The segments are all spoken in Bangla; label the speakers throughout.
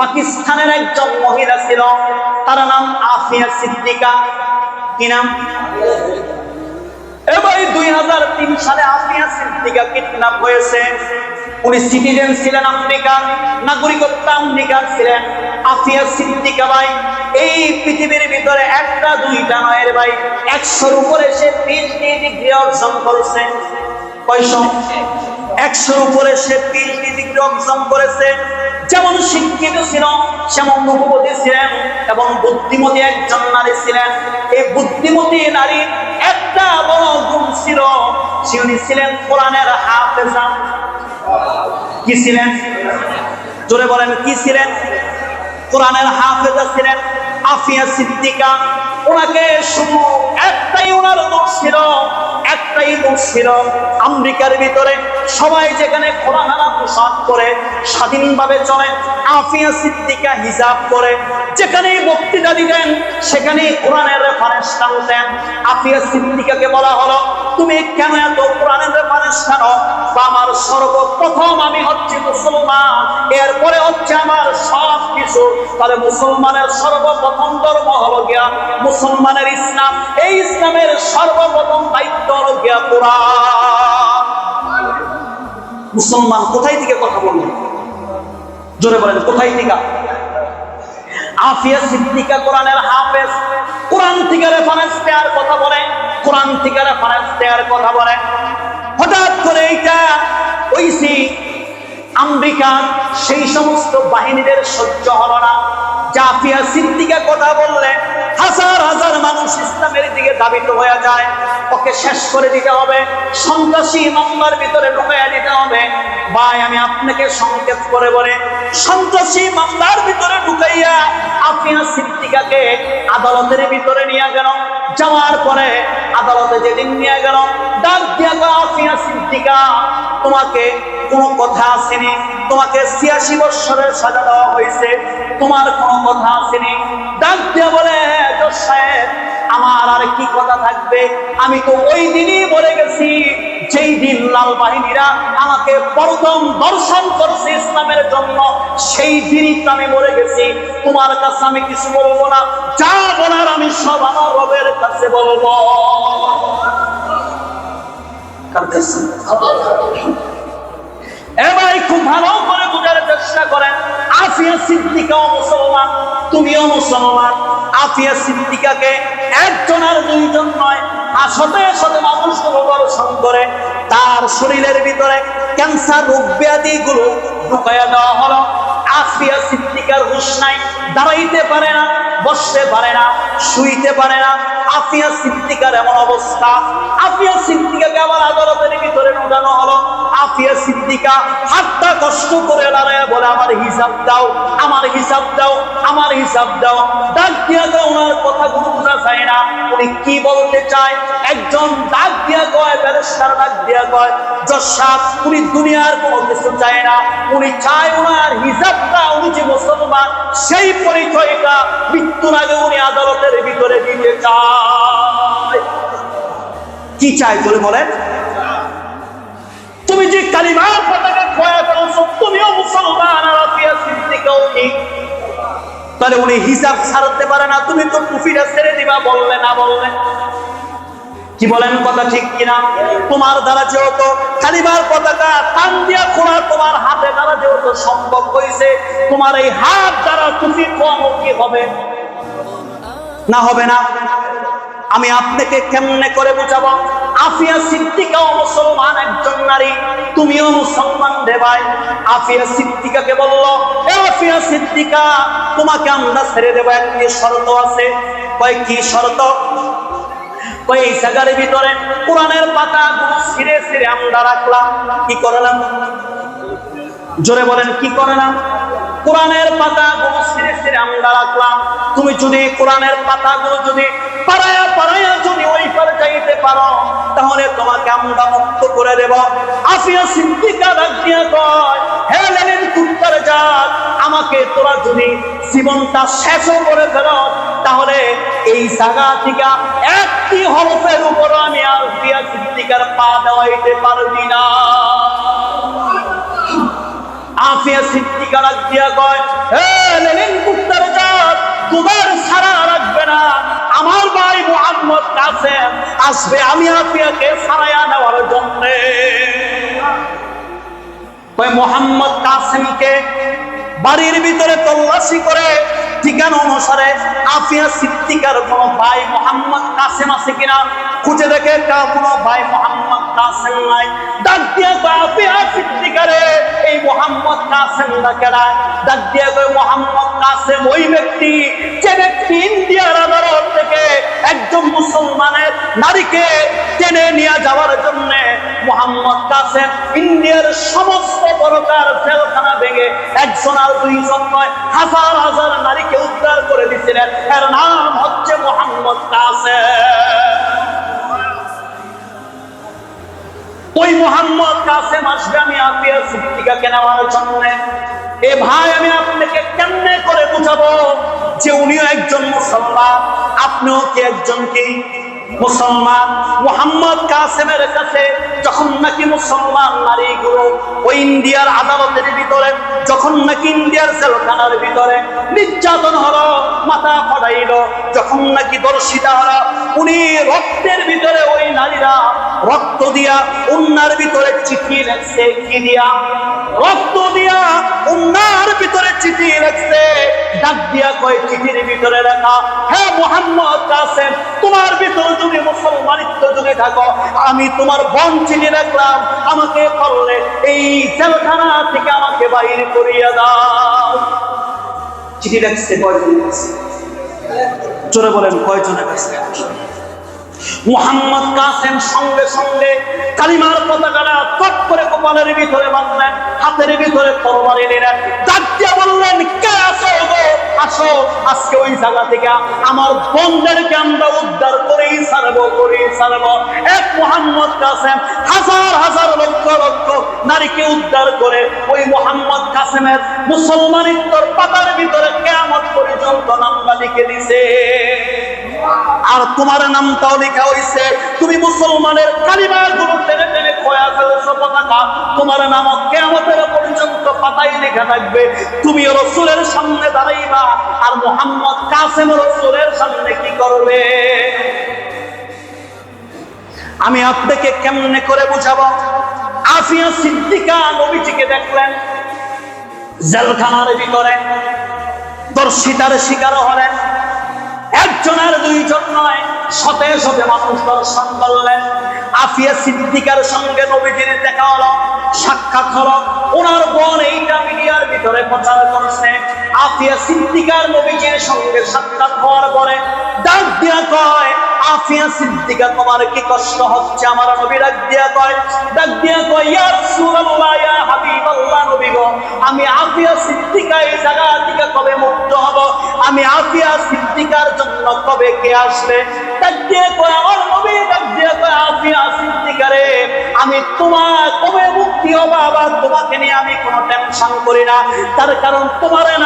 Speaker 1: পাকিস্তানের একজন মহিলা ছিল, তার নাম আফিয়া সিদ্দিকা। কি নাম? এবার দুই হাজার তিন সালে আফিয়া সিদ্দিকা কিডন্যাপ হয়েছে? উনি সিটিজেন ছিলেন আমেরিকার নাগরিকত্ব আমেরিকার ছিলেন আফিয়া সিদ্দিকা ভাই। এই পৃথিবীর ভিতরে একটা, দুইটা নয়ের ভাই, একশোর উপরে সে পিএইচডি ডিগ্রি অর্জন করেছে। কয়শো? একশোর উপরে সে পিএইচডি ডিগ্রি অর্জন করেছে। যেমন শিক্ষিত ছিল, সেমন রূপবতী ছিলেন এবং বুদ্ধিমতী একজন নারী ছিলেন। এই বুদ্ধিমতী নারী একটা বড় গুণ ছিল উনি ছিলেন কোরআনের হাফেজা। কি ছিলেন? জোরে বলেন, কি ছিলেন? কোরআনের হাফেজা ছিলেন। আফিয়া সিদ্দিকা, ওনাকে শুধু একটাই ওনার দোষ ছিল, একটাই দোষ ছিল আমেরিকার ভিতরে। সবাই যেখানে খোলামেলা পোশাক করে স্বাধীনভাবে চলে, আফিয়া সিদ্দিকা হিজাব করে। যেখানে বক্তৃতা দিতেন সেখানে কোরআনের রেফারেন্স টানতেন। আফিয়া সিদ্দিকাকে বলা হলো তুমি কেন এত কোরআনের রেফারেন্স টানো বা আমার সর্বপ্রথম আমি হচ্ছে মুসলমান। এরপরে হচ্ছে আমার সব কিছু। তাহলে মুসলমানের সর্বপ্রথম ধর্ম হলো গিয়া মুসলমানের ইসলাম। এই ইসলামের সর্বপ্রথম দায়িত্ব হলো গিয়া কোরআন। মুসলমান কোথায় থেকে কথা বললেন জোরে বলেন, কোথায় থেকে? আফিয়া সিদ্দিকা কোরআনের হাফেজ। কোরআন থেকে রেফারেন্স দেওয়ার কথা বলে, কোরআন থেকে রেফারেন্স দেওয়ার কথা বলে। হঠাৎ করে এইটা ওইসি আমেরিকা, সেই সমস্ত বাহিনীদের সহ্য হল না। জাফিয়া সিদ্দিকা কথা বললে হাজার হাজার মানুষ ইসলামের দিকে দাবিত হয়ে যায়। ওকে শেষ করে দিতে হবে। সন্ত্রাসী মামলার ভিতরে ঢুকাইয়া দিতে হবে। ভাই, আমি আপনাকে সংকেত করে বলে, সন্ত্রাসী মামলার ভিতরে ঢুকাইয়া আফিয়া সিদ্দিকাকে আদালতের ভিতরে নিয়ে গেল। যাওয়ার পরে আদালতে যেদিন নিয়ে গেল, ডাক দিয়া আফিয়া সিদ্দিকা, তোমাকে কোনো কথা আসেনি। তোমাকে ছিয়াশি বৎসরের সাজা দেওয়া হয়েছে। তোমার কোনো কথা আসেনি। ডাক দিয়া বলে সাহেব আমার আর কি কথা থাকবে? আমি তো ওই দিনই বলে গেছি। যেই দিন লাল বাহিনীরা আমাকে প্রথম দর্শন করছে ইসলামের জন্য, সেই দিনই তো আমি বলে গেছি। তোমার কাছে আমি কিছু বলব না। যা বলার আমি সব আমার রবের কাছে বলব। এবার খুব ভালো করে বোঝার চেষ্টা করেন। আফিয়া সিদ্দিকাও মুসলমান, তুমিও মুসলমান। আফিয়া সিদ্দিকাকে একজন আর দুইজন নয়, আর সাথে মানুষ মানুষগুলো দর্শন করে। তার শরীরের ভিতরে ক্যান্সার, রোগ ব্যাধিগুলো ঢুকাইয়া দেওয়া হলো। আফিয়া সিদ্দিকার হুশ নাই, দাঁড়াইতে পারে না, বসতে পারে না, শুইতে পারে না। আফিয়া সিদ্দিকার এমন অবস্থা। আফিয়া সিদ্দিকাকে আবার আদালতের ভিতরে ঢুকানো হলো। আফিয়া সিদ্দিকা হাতটা কষ্ট করে দাঁড়ায় বলে, আমার হিসাব দাও, আমার হিসাব দাও, আমার হিসাব দাও। ডাক দিয়া ওনার কথা গুরুত্ব যায় না। উনি কি বলতে চায় একজন ডাক দিয়া কয়, ব্যারিস্টার ডাক দিয়া কয় জসাব উনি দুনিয়ার কোনো কিছু চায় না। উনি চায় ওনার হিসাবটা উনি যে মুসলমান, সেই পরিচয়টা মৃত্যুর আগে উনি আদালতের ভিতরে দিতে চায়। কি চাই বলে বলেন? তুমি যে পতাকা তাহলে উনি হিসাব ছাড়তে পারে না, তুমি তো টুপিটা ছেড়ে দিবা, বললে না বললে। কি বলেন কথা ঠিক কিনা? তোমার দ্বারা যেহেতু কালিমার পতাকা টান দিয়া খোলা তোমার হাতে দ্বারা যেহেতু সম্ভব হয়েছে তোমার এই হাত দ্বারা তুমি কম কি হবে? না হবে না? আমি আপনাকে কেমনে করে বুঝাবো? আফিয়া সিদ্দিকাও মুসলমান একজন নারী, তুমিও মুসলমান রে ভাই। আফিয়া সিদ্দিকাকে বলল আফিয়া সিদ্দিকা, তোমাকে আমরা ছেড়ে দেবো একটি শর্ত আছে? কয়, কি শর্ত? কয়, এই জায়গার ভিতরে কোরআনের পাতা গুলো ছিঁড়ে ছিঁড়ে আমরা রাখলাম। কি করলাম? জোরে বলেন, কি করে না কোরআনের পাতাগুলো ছিঁড়ে ছিঁড়ে আমরা রাখলাম। তুমি যদি কোরআনের পাতাগুলো যদি পাড়ায়া পাড়ায়া যদি ওই যাইতে পারো, তাহলে তোমাকে আমরা মুক্ত করে দেব। আফিয়া সিদ্দিকা দিয়া কয়, হে লেনিন কুত্তার জাত, আমাকে তোরা যদি জীবনটা শেষও করে ফেলো, তাহলে এই জায়গা থেকে একটি হরফের উপর আমি আফিয়া সিদ্দিকার পা দেওয়াইতে পারবি না। আফিয়া সিদ্দিকা ডাক দিয়া কয়, হে না আমার ভাই মোহাম্মদ কাছে আসবে আমি আপনাকে সারাইয়া নেওয়ার জন্য। মোহাম্মদ কাসিমকে বাড়ির ভিতরে তল্লাশি করে ঠিকানা অনুসারে আফিয়া সিদ্দিকার কোন ভাই মোহাম্মদ কাসিম আছে কিনা খুঁজে দেখে কোন ভাই মোহাম্মদ কাসেম নাই। ডাক দিয়া কয় সিদ্দিকারে এই মোহাম্মদ কাসেম না কেনা ডাক দিয়া কয়, মোহাম্মদ কাসেম ওই ব্যক্তি যে ব্যক্তি ইন্ডিয়ার আদালত থেকে একজন মুসলমানের নারীকে টেনে নিয়ে যাওয়ার জন্য মোহাম্মদ কাসেম ইন্ডিয়ার সমস্ত প্রকার জেলখানা ভেঙে একজন আর দুইজন নয়, হাজার হাজার নারীকে উদ্ধার করে দিচ্ছিলেন এর নাম হচ্ছে মোহাম্মদ কাসেম ওই মোহাম্মদ কাসেম আমি আপিয়া সিদ্দিকাকে নেওয়ার জন্য। এ ভাই, আমি আপনাকে কেমনে করে বুঝাবো যে উনিও একজন মুসলমান, আপনিও কি একজন কি মুসলমান? মোহাম্মদ কাসেমের কাছে যখন নাকি মুসলমান নারীগুলো ওই ইন্ডিয়ার আদালতের ভিতরে, যখন নাকি ইন্ডিয়ার জেলখানার ভিতরে নির্যাতন হলো মাথা ফটাইল। যখন নাকি দর্শিতা হলো উনি রক্তের ভিতরে ওই নারীরা রক্ত দিয়া উন্নার ভিতরে চিঠি লেখছে, কি দিয়া? রক্ত দিয়া উন্নার ভিতরে চিঠি লেখছে। ডাক দিয়া কয়, চিঠির ভিতরে লেখা হ্যাঁ মোহাম্মদ কাসেম, তোমার ভিতরে যদি মুসলমানিত্ব যদি থাকো, আমি তোমার বন চিঠি রাখলাম আমাকে করলে এই জেলখানা থেকে আমাকে বাইরে করিয়া দাও। চিঠি রাখছে কয়জনের কাছে? জোরে বলেন কয়জনের কাছে? মুহাম্মদ কাসেম সঙ্গে সঙ্গে কালিমার পতাকাটা টপ করে কপালের ভিতরে বাঁধলেন, হাতের ভিতরে তরবারি নিলেন। ডাক বললেন, কে আসো গো? আসো, আজকে ওই জায়গা থেকে আমার বন্ধেরকে আমরা উদ্ধার করেই ছাড়বো করেই ছাড়বো। এক মোহাম্মদ কাসেম হাজার হাজার, লক্ষ লক্ষ নারীকে উদ্ধার করে ওই মোহাম্মদ কাসেমের মুসলমানিত্বর পাতার ভিতরে কেমন পর্যন্ত নাম্বা লিখে দিছে। আর তোমার নামটাও লেখা হয়েছে তুমি মুসলমানের কালিমারগুলো টেনে টেনে খোয়া ফেলেছো পতাকা। তোমার নাম কেমতের পর্যন্ত পাতাই লেখা থাকবে। তুমি রসুলের সামনে দাঁড়াইবা, আর মোহাম্মদ কাসেম রসুলের সামনে কি করবে? আমি আপনাকে কেমনে করে বুঝাবো? আফিয়া সিদ্দিকা নবীজিকে দেখলেন, জেলখানার ভিতরে, দর্শিতার শিকার হলেন। একজন আর দুইজন নয়, শতে শতে মানুষ দর্শন করলেন। আফিয়া সিদ্দিকার সঙ্গে নবীজির দেখা হলো, সাক্ষাৎ হলো। ওনার বোন এইটা মিডিয়ার ভিতরে প্রচার করছে। আফিয়া সিদ্দিকার নবীজির সঙ্গে সাক্ষাৎ হওয়ার পরে ডাক দিয়া কয় আফিয়া সিদ্দিকা তোমার কি কষ্ট হচ্ছে, আমার নবী ডাক দিয়া কয়, ডাক দিয়া কয়, ইয়া রাসূলুল্লাহ, ইয়া হাবিবাল্লাহ নবী গো, আমি আফিয়া সিদ্দিকা এই জায়গা থেকে কবে মুক্ত হব? আমি আফিয়া সিদ্দিকার জন্য কবে কে আসবে? ডাক দিয়া কয়, আমার নবী, ডাক দিয়া কয়, আফিয়া সিদ্দিকারে আমি তোমার কবে মুক্তি হব? আবার তোমাকে নিয়ে আমি কোনো টেনশন করি না। তার কারণ তোমার নাম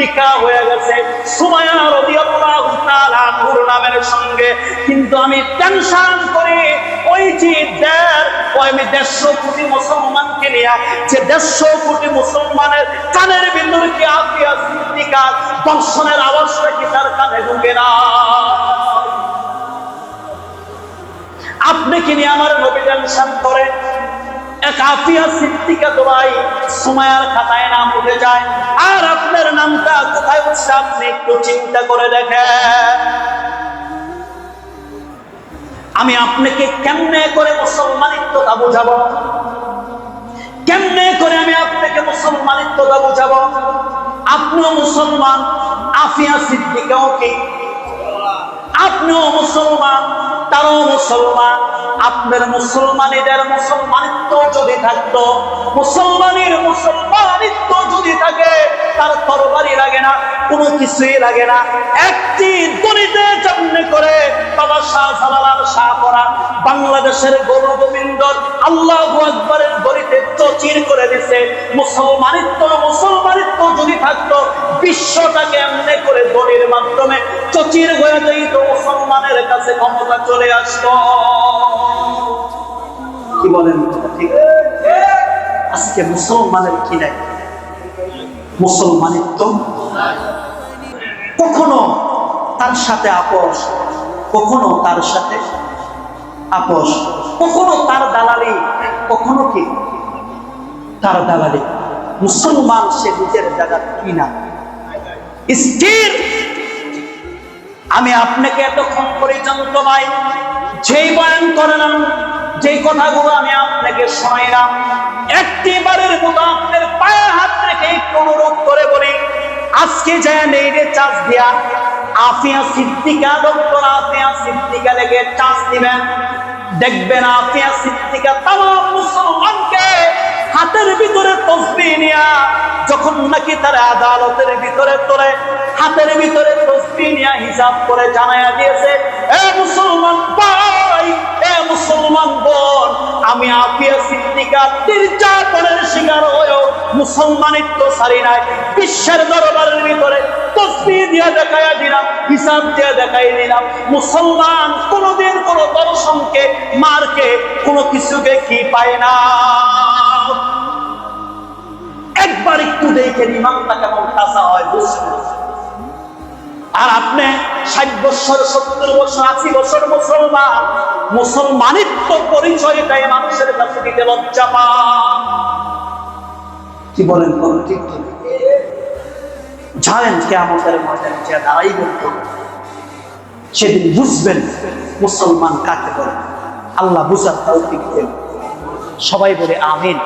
Speaker 1: লিখা হয়ে গেছে। সুমায়া নামের সঙ্গে। কিন্তু আমি টেনশন ওই যে দেড়শো কোটি মুসলমানকে নিয়ে, যে দেড়শো কোটি মুসলমানের কানের ভিতরে কি আফিয়া সিদ্দিকা দর্শনের আওয়াজটা তার কানে ঢুকে না? আপনি কি নিয়ে আমার নবী টেনশন করে আমি আপনাকে কেমনে করে মুসলমানিত্বতা বুঝাবো? কেমনে করে আমি আপনাকে মুসলমানিত্বতা বুঝাবো? আপনিও মুসলমান, আফিয়া সিদ্দিকাও কি? আপনিও মুসলমান, তারাও মুসলমান। আপনার মুসলমানের মুসলমানিত্ব যদি থাকতো, মুসলমানের মুসলমানিত্ব যদি থাকে, তার তরবারি লাগে না, কোনো কিছুই লাগে না। একটি বাংলাদেশের গৌরগোবিন্দ আল্লাহ আকবরের দড়িতে চচির করে দিছে। মুসলমানিত্ব মুসলমানিত্ব যদি থাকতো, বিশ্বটাকে এমনি করে দড়ির মাধ্যমে চচির হয়ে যেত মুসলমানের কাছে ক্ষমতা চলে আসতো। কি বলেন ঠিক? আজকে মুসলমানের কি নাই? মুসলমানিত্ব? কখনো তার সাথে আপোষ, কখনো তার সাথে আপোষ। কখনো তার দালালি, কখনো কি? তার দালালি। মুসলমান সে নিজের জায়গা কিনা? স্থির। আমি আপনাকে এতক্ষণ পর্যন্ত ভাই, যেই বয়ান করলাম, যেই কথাগুলো আমি আপনাকে শোনাইলাম একটি বারের মতো আপনার পায়ে হাত রেখে অনুরোধ করে বলি, আজকে যায় নেই রে চাষ দিয়া, আফিয়া সিদ্দিকা, ডক্টর আফিয়া সিদ্দিকা লেগে চাষ দিবেন দেখবেন আপনি সিদ্দিকা তাম মুসলমানকে হাতের ভিতরে তসবি নিয়া যখন নাকি তারা আদালতের ভিতরে তোলে, হাতের ভিতরে তসবি নিয়া হিসাব করে জানাইয়া দিয়েছে, এ মুসলমান এ মুসলমান বোন আমি আপিয়া সিদ্দিকা নির্যাতনের শিকার হয়েও মুসলমানিত্ব সারি নাই। বিশ্বের দরবারের ভিতরে একবার একটু দেখে ইমানটা কেমন কাঁচা হয়, বুঝছেন? আর আপনি ষাট বছর, সত্তর বছর, আশি বছর মুসলমান। মুসলমানিত্ব পরিচয়টাই মানুষের কাছে দিতে লজ্জা কি বলেন কোন ঠিক জানেন কে আমাদের ময়দানে যে দাঁড়াই বলতো সেদিন বুঝবেন মুসলমান কাকে বলে। আল্লাহ বুঝার তাও সবাই বলে আমিন।